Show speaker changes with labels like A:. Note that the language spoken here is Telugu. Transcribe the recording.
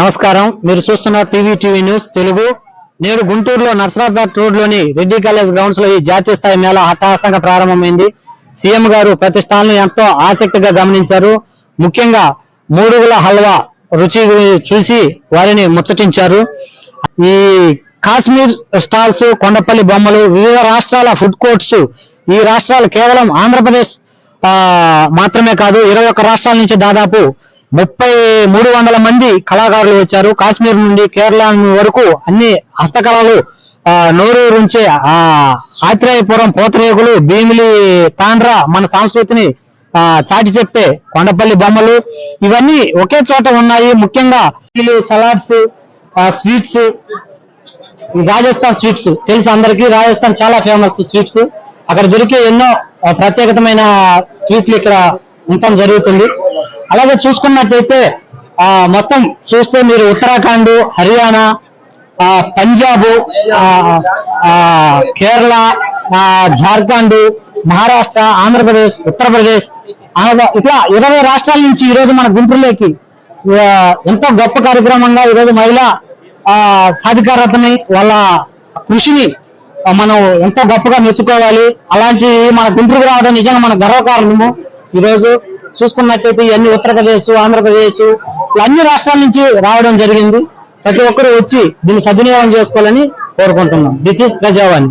A: నమస్కారం. మీరు చూస్తున్న టీవీ టీవీ న్యూస్ తెలుగు. నేడు గుంటూరులో నర్సరాబాద్ రోడ్లోని రెడ్డి కాలేజ్ గ్రౌండ్స్లో ఈ జాతీయ స్థాయి మేళా హఠాసంగా ప్రారంభమైంది. సీఎం గారు ప్రతి ఎంతో ఆసక్తిగా గమనించారు. ముఖ్యంగా మూడుగుల హల్వా రుచి చూసి వారిని ముచ్చటించారు. ఈ కాశ్మీర్ స్టాల్స్ కొండపల్లి బొమ్మలు వివిధ రాష్ట్రాల ఫుడ్ కోర్ట్స్ ఈ రాష్ట్రాలు కేవలం ఆంధ్రప్రదేశ్ మాత్రమే కాదు ఇరవై ఒక్క రాష్ట్రాల నుంచి దాదాపు ముప్పై మూడు వందల మంది కళాకారులు వచ్చారు. కాశ్మీర్ నుండి కేరళ వరకు అన్ని హస్తకళలు ఆ, నోరూరు నుంచే ఆ ఆత్రేయపురం పోతరేగులు భీమిలి తాండ్ర మన సంస్కృతిని ఆ, చాటి చెప్పే కొండపల్లి బొమ్మలు. ఇవన్నీ ఒకే చోట ఉన్నాయి. ముఖ్యంగా సలాడ్స్ స్వీట్స్ ఈ రాజస్థాన్ స్వీట్స్ తెలుసు అందరికీ. రాజస్థాన్ చాలా ఫేమస్ స్వీట్స్. అక్కడ దొరికే ఎన్నో ప్రత్యేకతమైన స్వీట్లు ఇక్కడ ఉండటం జరుగుతుంది. అలాగే చూసుకున్నట్టయితే ఆ మొత్తం చూస్తే మీరు ఉత్తరాఖండ్ హర్యానా ఆ పంజాబ్ ఆ, కేరళ ఆ, జార్ఖండ్ మహారాష్ట్ర ఆంధ్రప్రదేశ్ ఉత్తరప్రదేశ్ ఇట్లా ఇరవై రాష్ట్రాల నుంచి ఈరోజు మన గుంటూరులోకి ఎంతో గొప్ప కార్యక్రమంగా ఈరోజు మహిళ మహిళా ఆ సాధికారతని వాళ్ళ కృషిని మనం ఎంతో గొప్పగా మెచ్చుకోవాలి. అలాంటి మన గుంటూరుకు రావడం నిజంగా మన గర్వకారణము. ఈరోజు చూసుకున్నట్టయితే ఇవన్నీ ఉత్తరప్రదేశ్ ఆంధ్రప్రదేశ్ అన్ని రాష్ట్రాల నుంచి రావడం జరిగింది. ప్రతి ఒక్కరు వచ్చి దీన్ని సద్వినియోగం చేసుకోవాలని కోరుకుంటున్నాం. This is Prajavani.